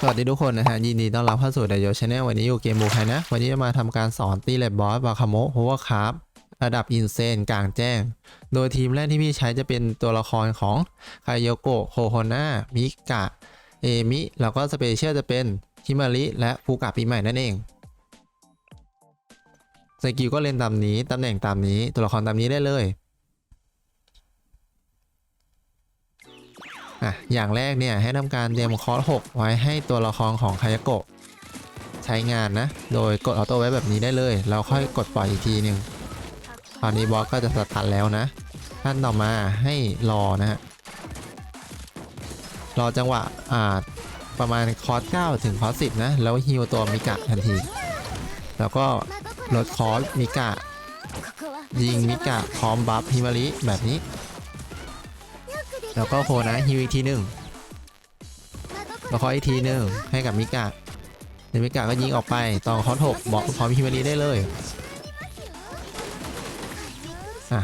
สวัสดีทุกคนนะฮะยินดีต้อนรับเข้าสู่เดโยชาแนลวันนี้อยู่เกมบูไคนะ วันนี้จะมาทำการสอนตีเลดบบอสบาคาโมโฮวคาร์ระดับอินเซนกลางแจ้ง โดยทีมแรกที่พี่ใช้จะเป็นตัวละครของคายโยโกะโคโฮนามิกะ เอมิ แล้วก็สเปเชียลจะเป็นฮิมาริและฟูกะปีใหม่นั่นเองสกิลก็เล่นตามนี้ ตำแหน่งตามนี้ตัวละครตามนี้ได้เลย อะอย่างแรกเนี่ยให้ทำการเตรียมคอร์ส6ไว้ให้ตัวละครของคายโกะใช้งานนะ โดยกดออโต้ไว้แบบนี้ได้เลยแล้วค่อยกดปล่อยอีกทีหนึ่งตอนนี้บอสก็จะสตันแล้วนะขั้นต่อมาให้รอนะฮะรอจังหวะอ่าประมาณคอร์ส9ถึงคอร์ส10 นะ แล้วฮิวตัวมิกะทันที แล้วก็ลดคอร์สมิกะ ยิงมิกะพร้อมบัฟฮิมาริแบบนี้ แล้วก็โคนะฮิวอีกทีหนึ่งแล้วคออีกทีหนึ่งให้กับมิกะเดี๋ยวมิกะก็ยิงออกไปตอนคอร์สหกบอกพร้อมฮิมาริได้เลยอะ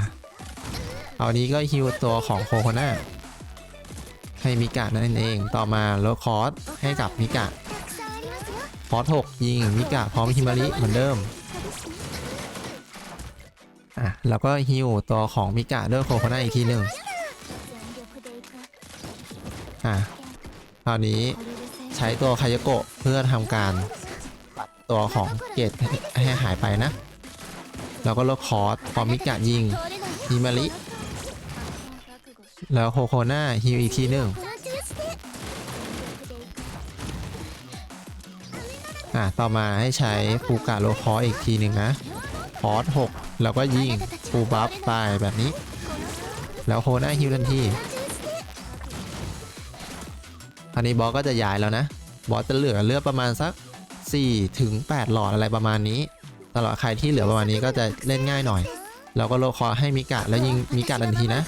เอานี้ก็ฮิวตัวของโคโคนาให้มิกะนั่นเองต่อมาลดคอร์สให้กับมิกะคอร์สหกยิงมิกะพร้อมฮิมาริเหมือนเดิมอะแล้วก็ฮิวตัวของมิกะด้วยโคโคนาอีกทีหนึ่ง อะคราวนี้ใช้ตัวคายโกะเพื่อทำการปัดตัวของเกตให้หายไปนะ แล้วก็ลดคอร์สพอมิกะยิงฮิมาริแล้วโคโคนาฮิวอีกทีหนึ่งอะต่อมาให้ใช้ฟูกะโลคอร์อีกทีหนึ่งนะคอร์ส6แล้วก็ยิงฟูบัฟไปแบบนี้ แล้วโคนาฮิวทันที อันนี้บอสก็จะย้ายแล้วนะ บอสจะเหลือเลือดประมาณสัก4ถึง8หลอดอะไรประมาณนี้สำหรับใครที่เหลือประมาณนี้ก็จะเล่นง่ายหน่อย เราก็โลคอให้มิกะแล้วยิงมิกะทันทีนะ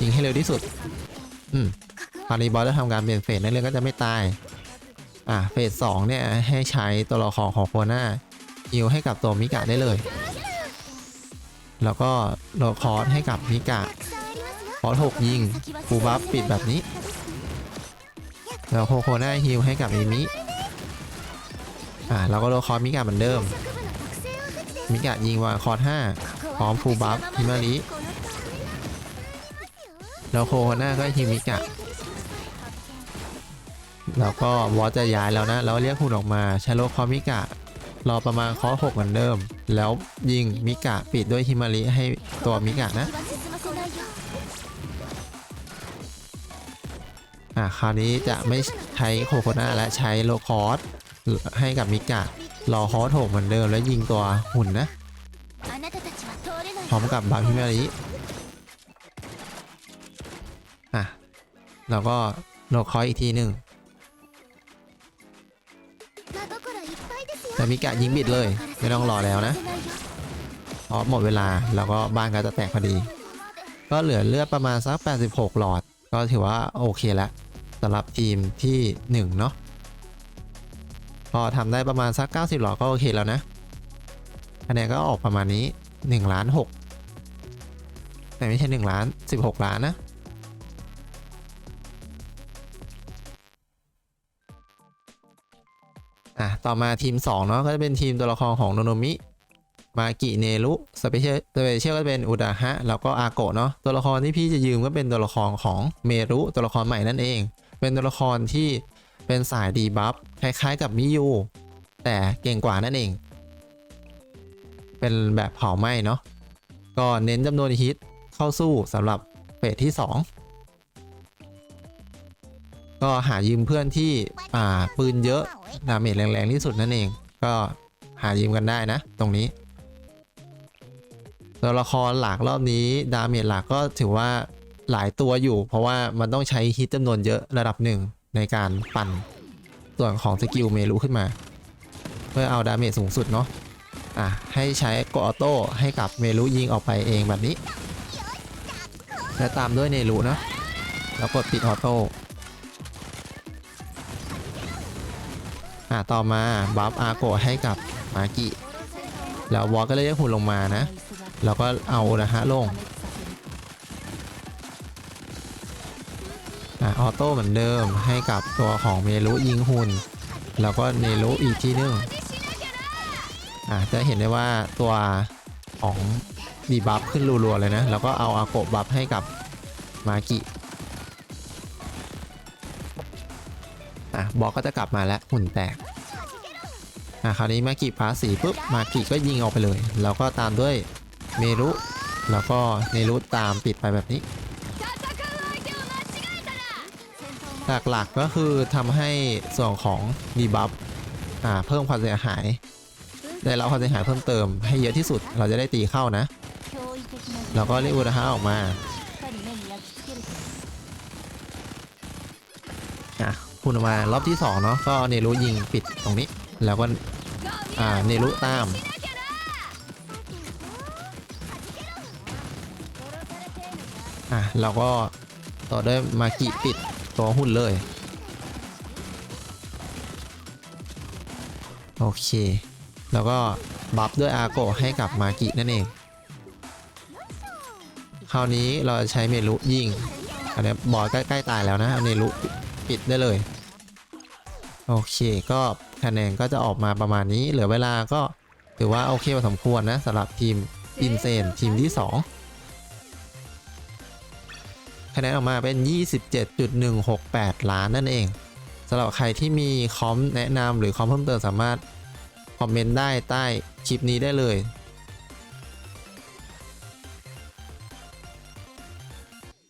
ยิงให้เร็วที่สุด อืมคราวนี้บอสจะทำการเปลี่ยนเฟสในเรื่องก็จะไม่ตาย อะเฟสสองเนี่ยให้ใช้ตัวละครของโคนาฮิวให้กับตัวมิกะได้เลย แล้วก็โลคอให้กับมิกะคอสหกยิงฟูบัฟปิดแบบนี้ แล้วโคโคนาฮิลให้กับเอมิ อ่าเราก็โลคอร์มิกะเหมือนเดิม มิกะยิงวางคอร์ห้าพร้อมฟูลบัฟฮิมาริแล้วโคโคนาก็ฮิมิกะ แล้วก็วอจะย้ายแล้วนะ แล้วเรียกหุ่นออกมาใช้โลคอมิกะ รอประมาณคอหกเหมือนเดิม แล้วยิงมิกะปิดด้วยฮิมาริให้ตัวมิกะนะ อะคราวนี้จะไม่ใช้โคโคนาและใช้โลคอสให้กับมิกะรอคอสโถมเหมือนเดิมแล้วยิงตัวหุ่นนะ พร้อมกับบาพิมาริอะแล้วก็โลคอสอีกทีหนึ่งแต่มิกะยิงบิดเลยไม่ต้องรอแล้วนะเพราะหมดเวลาแล้วก็บ้านก็จะแตกพอดี ก็เหลือเลือดประมาณสัก 86 หลอด ก็ถือว่าโอเคแล้วสำหรับทีมที่ 1 เนาะพอทำได้ประมาณสัก 90หลอก็โอเคแล้วนะคะแนนก็ออกประมาณนี้1ล้าน6แต่ไม่ใช่1ล้าน16 ล้านนะอะต่อมาทีม 2 เนาะก็จะเป็นทีมตัวละครของโนโนมิ มากิเนรุสเปเชียลสเปเชียลก็เป็นอุดาฮะแล้วก็อาโกะเนาะตัวละครที่พี่จะยืมก็เป็นตัวละครของเมรุตัวละครใหม่นั่นเอง เป็นตัวละครที่เป็นสายดีบัฟคล้ายๆกับมิยูแต่เก่งกว่านั่นเอง เป็นแบบเผาไหม้เนาะก็เน้นจำนวนฮิตเข้าสู้สำหรับเฟสที่ 2 ก็หายืมเพื่อนที่อ่าปืนเยอะดาเมจแรงๆที่สุดนั่นเอง ก็หายืมกันได้นะ ตรงนี้ ตัวละครหลักรอบนี้ดาเมจหลักก็ถือว่าหลายตัวอยู่ เพราะว่ามันต้องใช้ฮิตจำนวนเยอะระดับหนึ่งในการปั่นส่วนของสกิลเมลุขึ้นมา เพื่อเอาดาเมจสูงสุดเนาะอะให้ใช้กดออโต้ให้กับเมลุยิงออกไปเองแบบนี้ และตามด้วยเนรุนะแล้วกดปิดออโต้อะต่อมาบัฟอาโกให้กับมากิแล้ววอลก็เลยได้หุ่นลงมานะ แล้วก็เอานะฮะลงอะออโต้เหมือนเดิมให้กับตัวของเมรุยิงหุ่น แล้วก็เนรุอีกที่นึงอะจะเห็นได้ว่าตัวของดีบัฟขึ้นรัวๆเลยนะ แล้วก็เอาอาโกะบัฟให้กับมากิอะบอกก็จะกลับมาแล้วหุ่นแตกอะคราวนี้มากิพาสีปุ๊บมากิก็ยิงออกไปเลย แล้วก็ตามด้วย เมรุแล้วก็เนรุตามปิดไปแบบนี้ หลักๆก็คือทำให้ส่วนของดีบัฟอ่าเพิ่มความเสียหาย ได้รับความเสียหายเพิ่มเติมให้เยอะที่สุดเราจะได้ตีเข้านะ แล้วก็เรียกอุณหาออกมาอะคุณออกมารอบที่สองเนาะก็เนรุยิงปิดตรงนี้ แล้วก็อ่าเนรุตาม อะเราก็ต่อด้วยมากิปิดตัวหุ่นเลย โอเค แล้วก็บัฟด้วยอาโกะให้กับมากินั่นเอง คราวนี้เราจะใช้เมลุยิงอันนี้บอสใกล้ๆตายแล้วนะเอาเมลุปิดได้เลย โอเคก็คะแนนก็จะออกมาประมาณนี้ เหลือเวลาก็ถือว่าโอเคพอสมควรนะสำหรับทีมอินเซนทีมที่ 2 คะแนนออกมาเป็น 27.168 ล้านนั่นเองสำหรับใครที่มีคอมแนะนำหรือคอมเพิ่มเติมสามารถคอมเมนต์ได้ใต้คลิปนี้ได้เลย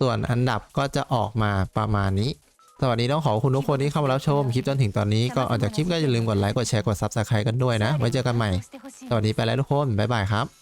ส่วนอันดับก็จะออกมาประมาณนี้ สวัสดีต้องขอบคุณทุกคนที่เข้ามารับชมคลิปจนถึงตอนนี้ก็ออกจากคลิปก็อย่าลืมกดไลค์กดแชร์กด Subscribe กันด้วยนะ ไว้เจอกันใหม่ สวัสดีไปแล้วทุกคน บ๊ายบายครับ